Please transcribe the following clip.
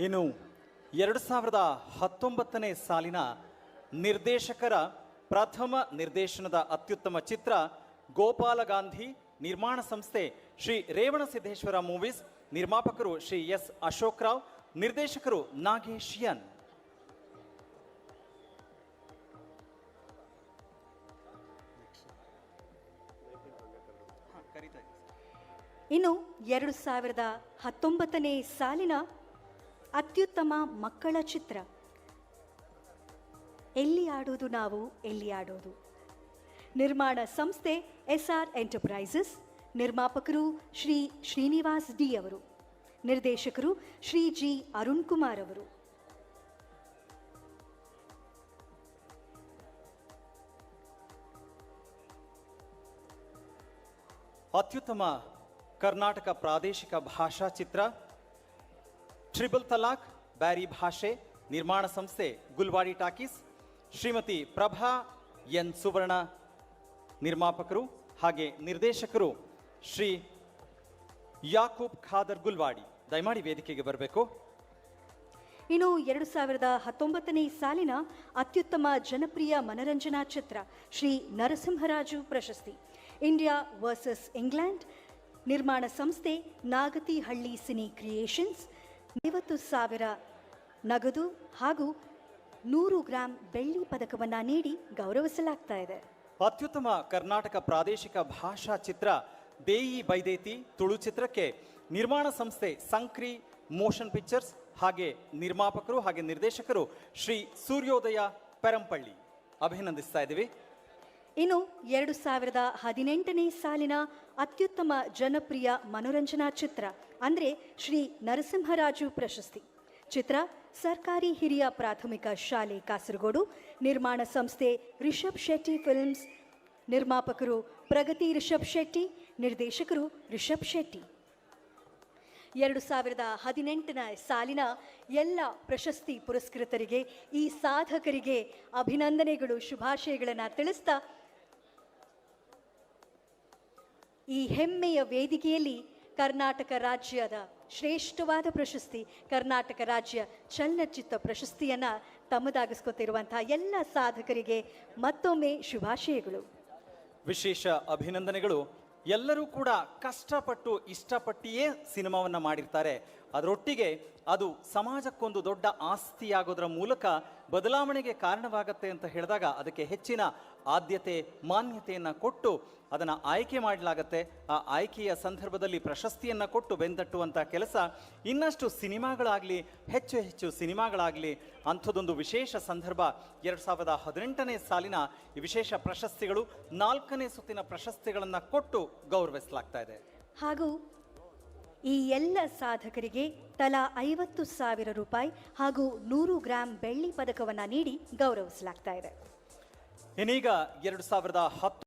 ಇನ್ನು ಎರಡು ಸಾವಿರದ ಹತ್ತೊಂಬತ್ತನೇ ಸಾಲಿನ ನಿರ್ದೇಶಕರ ಪ್ರಥಮ ನಿರ್ದೇಶನದ ಅತ್ಯುತ್ತಮ ಚಿತ್ರ ಗೋಪಾಲ ಗಾಂಧಿ ನಿರ್ಮಾಣ ಸಂಸ್ಥೆ ಶ್ರೀ ರೇವಣ ಸಿದ್ದೇಶ್ವರ ಮೂವೀಸ್ ನಿರ್ಮಾಪಕರು ಶ್ರೀ ಎಸ್ ಅಶೋಕ್ ರಾವ್, ನಿರ್ದೇಶಕರು ನಾಗೇಶ್ ಎನ್. ಇನ್ನು ಎರಡು ಸಾವಿರದ ಹತ್ತೊಂಬತ್ತನೇ ಸಾಲಿನ ಅತ್ಯುತ್ತಮ ಮಕ್ಕಳ ಚಿತ್ರ. ಎಲ್ಲಿ ಆಡೋದು ನಾವು, ಎಲ್ಲಿ ಆಡೋದು? ನಿರ್ಮಾಣ ಸಂಸ್ಥೆ ಎಸ್ ಆರ್ ಎಂಟರ್ಪ್ರೈಸಸ್. ನಿರ್ಮಾಪಕರು ಶ್ರೀ ಶ್ರೀನಿವಾಸ್ ಡಿ ಅವರು. ನಿರ್ದೇಶಕರು ಶ್ರೀ ಜಿ ಅರುಣ್ ಕುಮಾರ್ ಅವರು. ಅತ್ಯುತ್ತಮ ಕರ್ನಾಟಕ ಪ್ರಾದೇಶಿಕ ಭಾಷಾ ಚಿತ್ರ ಟ್ರಿಬಲ್ ತಲಾಖ್ ಬ್ಯಾರಿ ಭಾಷೆ ನಿರ್ಮಾಣ ಸಂಸ್ಥೆ ಗುಲ್ವಾಡಿ ಟಾಕೀಸ್ ಶ್ರೀಮತಿ ಪ್ರಭಾ ಎನ್ ಸುವರ್ಣ ನಿರ್ಮಾಪಕರು ಹಾಗೆ ನಿರ್ದೇಶಕರು ಶ್ರೀ ಯಾಕೂಬ್ ಖಾದರ್ ಗುಲ್ವಾಡಿ ದಯಮಾಡಿ ವೇದಿಕೆಗೆ ಬರಬೇಕು. ಇನ್ನು ಎರಡು ಸಾವಿರದ ಹತ್ತೊಂಬತ್ತನೇ ಸಾಲಿನ ಅತ್ಯುತ್ತಮ ಜನಪ್ರಿಯ ಮನರಂಜನಾ ಚಿತ್ರ ಶ್ರೀ ನರಸಿಂಹರಾಜು ಪ್ರಶಸ್ತಿ. ಇಂಡಿಯಾ ವರ್ಸಸ್ ಇಂಗ್ಲೆಂಡ್ ನಿರ್ಮಾಣ ಸಂಸ್ಥೆ ನಾಗತಿಹಳ್ಳಿ ಸಿನಿ ಕ್ರಿಯೇಷನ್ಸ್ ಐವತ್ತು ಸಾವಿರ ನಗದು ಹಾಗೂ ನೂರು ಗ್ರಾಂ ಬೆಳ್ಳಿ ಪದಕವನ್ನು ನೀಡಿ ಗೌರವಿಸಲಾಗ್ತಾ ಇದೆ. ಅತ್ಯುತ್ತಮ ಕರ್ನಾಟಕ ಪ್ರಾದೇಶಿಕ ಭಾಷಾ ಚಿತ್ರ ದೇಯಿ ಬೈದೇತಿ ತುಳು ಚಿತ್ರಕ್ಕೆ ನಿರ್ಮಾಣ ಸಂಸ್ಥೆ ಸಂಕ್ರಿ ಮೋಷನ್ ಪಿಕ್ಚರ್ಸ್ ಹಾಗೆ ನಿರ್ಮಾಪಕರು ಹಾಗೆ ನಿರ್ದೇಶಕರು ಶ್ರೀ ಸೂರ್ಯೋದಯ ಪೆರಂಪಳ್ಳಿ. ಅಭಿನಂದಿಸ್ತಾ ಇದ್ದೀವಿ. ಇನ್ನು ಎರಡು ಸಾವಿರದ ಹದಿನೆಂಟನೇ ಸಾಲಿನ ಅತ್ಯುತ್ತಮ ಜನಪ್ರಿಯ ಮನೋರಂಜನಾ ಚಿತ್ರ, ಅಂದರೆ ಶ್ರೀ ನರಸಿಂಹರಾಜು ಪ್ರಶಸ್ತಿ. ಚಿತ್ರ ಸರ್ಕಾರಿ ಹಿರಿಯ ಪ್ರಾಥಮಿಕ ಶಾಲೆ ಕಾಸರಗೋಡು, ನಿರ್ಮಾಣ ಸಂಸ್ಥೆ ರಿಷಬ್ ಶೆಟ್ಟಿ ಫಿಲ್ಮ್ಸ್, ನಿರ್ಮಾಪಕರು ಪ್ರಗತಿ ರಿಷಬ್ ಶೆಟ್ಟಿ, ನಿರ್ದೇಶಕರು ರಿಷಬ್ ಶೆಟ್ಟಿ. ಎರಡು ಸಾವಿರದ ಹದಿನೆಂಟನ ಸಾಲಿನ ಎಲ್ಲ ಪ್ರಶಸ್ತಿ ಪುರಸ್ಕೃತರಿಗೆ ಈ ಸಾಧಕರಿಗೆ ಅಭಿನಂದನೆಗಳು, ಶುಭಾಶಯಗಳನ್ನು ತಿಳಿಸ್ತಾ ಈ ಹೆಮ್ಮೆಯ ವೇದಿಕೆಯಲ್ಲಿ ಕರ್ನಾಟಕ ರಾಜ್ಯದ ಶ್ರೇಷ್ಠವಾದ ಪ್ರಶಸ್ತಿ, ಕರ್ನಾಟಕ ರಾಜ್ಯ ಚಲನಚಿತ್ರ ಪ್ರಶಸ್ತಿಯನ್ನು ತಮ್ಮದಾಗಿಸ್ಕೊತಿರುವಂತಹ ಎಲ್ಲ ಸಾಧಕರಿಗೆ ಮತ್ತೊಮ್ಮೆ ಶುಭಾಶಯಗಳು. ವಿಶೇಷ ಅಭಿನಂದನೆಗಳು. ಎಲ್ಲರೂ ಕೂಡ ಕಷ್ಟಪಟ್ಟು ಇಷ್ಟಪಟ್ಟಿಯೇ ಸಿನಿಮಾವನ್ನು ಮಾಡಿರ್ತಾರೆ. ಅದರೊಟ್ಟಿಗೆ ಅದು ಸಮಾಜಕ್ಕೊಂದು ದೊಡ್ಡ ಆಸ್ತಿಯಾಗೋದರ ಮೂಲಕ ಬದಲಾವಣೆಗೆ ಕಾರಣವಾಗತ್ತೆ ಅಂತ ಹೇಳಿದಾಗ ಅದಕ್ಕೆ ಹೆಚ್ಚಿನ ಆದ್ಯತೆ, ಮಾನ್ಯತೆಯನ್ನು ಕೊಟ್ಟು ಅದನ್ನು ಆಯ್ಕೆ ಮಾಡಲಾಗತ್ತೆ. ಆ ಆಯ್ಕೆಯ ಸಂದರ್ಭದಲ್ಲಿ ಪ್ರಶಸ್ತಿಯನ್ನು ಕೊಟ್ಟು ಬೆಂದಟ್ಟುವಂಥ ಕೆಲಸ ಇನ್ನಷ್ಟು ಸಿನಿಮಾಗಳಾಗಲಿ, ಹೆಚ್ಚು ಹೆಚ್ಚು ಸಿನಿಮಾಗಳಾಗಲಿ ಅಂಥದ್ದೊಂದು ವಿಶೇಷ ಸಂದರ್ಭ ಎರಡು ಸಾವಿರದ ಹದಿನೆಂಟನೇ ಸಾಲಿನ ವಿಶೇಷ ಪ್ರಶಸ್ತಿಗಳು ನಾಲ್ಕನೇ ಸುತ್ತಿನ ಪ್ರಶಸ್ತಿಗಳನ್ನು ಕೊಟ್ಟು ಗೌರವಿಸಲಾಗ್ತಾ ಇದೆ. ಹಾಗೂ ಈ ಎಲ್ಲ ಸಾಧಕರಿಗೆ ತಲಾ ಐವತ್ತು ಸಾವಿರ ರೂಪಾಯಿ ಹಾಗೂ ನೂರು ಗ್ರಾಂ ಬೆಳ್ಳಿ ಪದಕವನ್ನು ನೀಡಿ ಗೌರವಿಸಲಾಗ್ತಾ ಇದೆ. ಇನ್ನೀಗ ಎರಡು ಸಾವಿರದ ಹತ್ತು